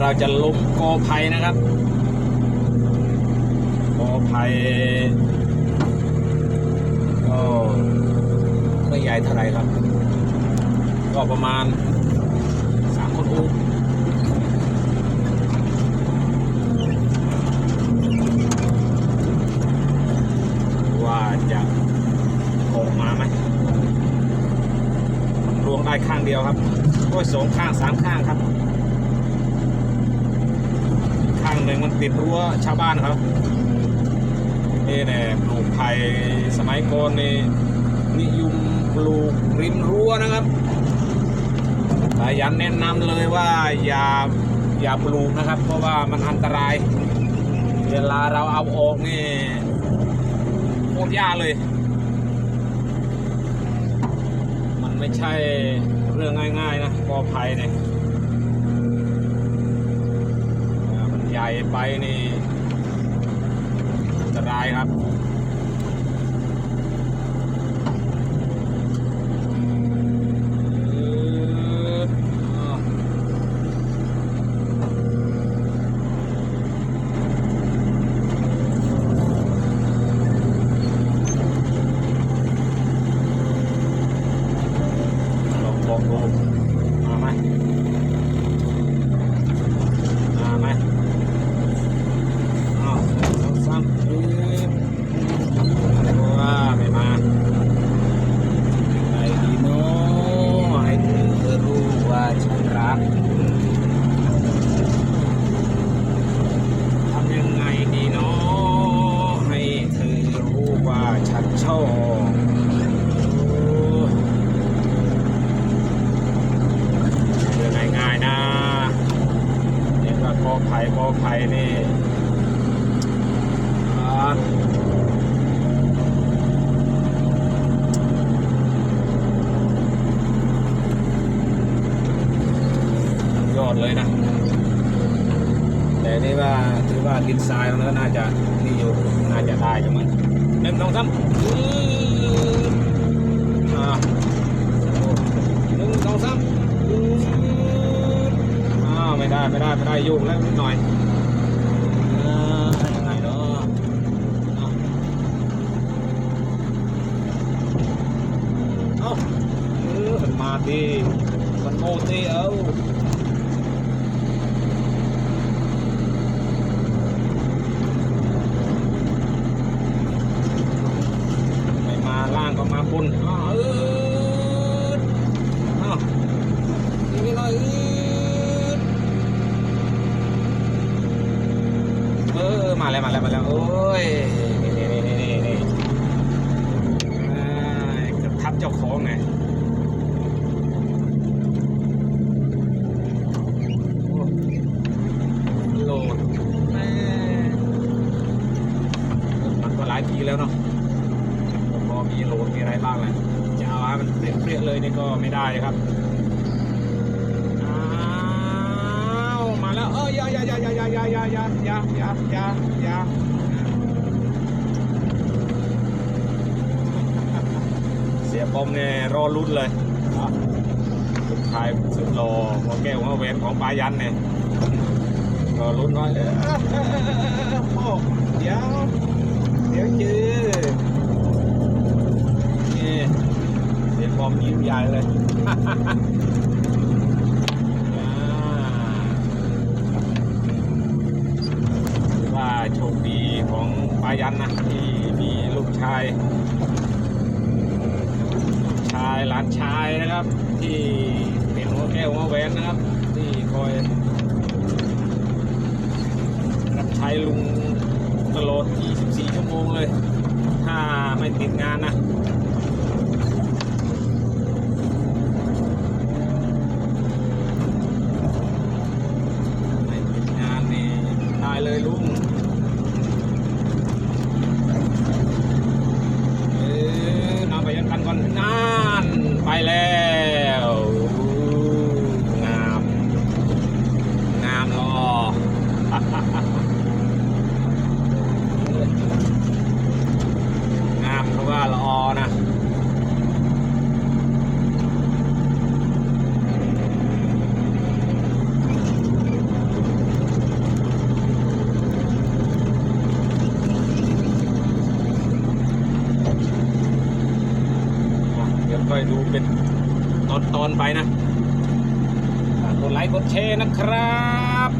เราจะลงกอไผ่นะครับกอไผ่ก็ไม่ใหญ่เท่าไหร่ครับ ก็ประมาณสามคนอูว่าจะออกมาไหมรวงได้ข้างเดียวครับโอ้ยสองข้างสามข้างครับ หนึ่งมันติดรั้วชาวบ้านครับนี่แน่ปลูกไผ่สมัยก่อนนี่นิยมปลูกริมรั้วนะครับสายันแนะนำเลยว่าอย่าอย่าปลูกนะครับ เพราะว่ามันอันตราย เวลาเราเอาออกนี่โคตรยากเลย มันไม่ใช่เรื่องง่าย ๆ นะกอไผ่เนี่ย ญ่ไปนี่อันตรายครับ อ่าลองลองดูมาไหมมาไหม อ้าวสองสามปึ๊บว้าไม่มาไอ้ดีโน่ให้เธอรู้ว่าฉันรักทำยังไงดีเนาะให้เธอรู้ว่าฉันชอบโอ้เรื่องง่ายๆนะเนี่ย กอไผ่กอไผ่นี่ยอดเลยนะ แต่นี่ว่าถือว่าดินทรายมันก็น่าจะนี่อยู่ น่าจะได้จังมั้งหนึ่งสองสามอ่าหนึ่งสองสาม ไม่ได้ไม่ได้ไม่ได้โยกแล้วนิดหน่อยอ่ายังไงเนาะเอาเออมันมาดีมันโมดีเอาไม่มาล่างก็มาบนอ้าเออเอาอีกนิดหน่อยเออเออมาแล้วมาแล้วมาแล้วโอ้ยนี่นี่นี่นี่นี่ อ่าเกือบทับเจ้าของไงโลดแม่มันก็หลายปีแล้วเนาะพอมีโหลดมีอะไรบ้างแหละจะเอาให้มันเปรี้ยเลยนี่ก็ไม่ได้ครับอ้าวมาแล้วเออยายายายายายายายายายายา เสียปอมเนี่ยรอรุ่นเลยอะสุดท้ายสุดรอหัวแก้วหัวแวนของปายันเนี่ยรอรุ่นว่าเออเออเออเออเออโอ้เดี๋ยวเดี๋ยวจื้อนี่เสียปอมยิ้มใหญ่เลยว่าโชคดีของปายันนะที่มีลูกชายานชายนะครับ ที่เป็นหัวแก้วหัวแหวนนะครับ ที่คอยรับใช้ลุงตลอด 24 ชั่วโมงเลย ถ้าไม่ติดงานนะ ไม่ติดงานนี่ได้เลยลุง เออนำไปยันกันก่อนนานไปแล้วงาม งามรอ งามเพราะว่าละออนะ ค่อยดูเป็นตอนตอนไปนะ กดไลค์กดแชร์นะครับ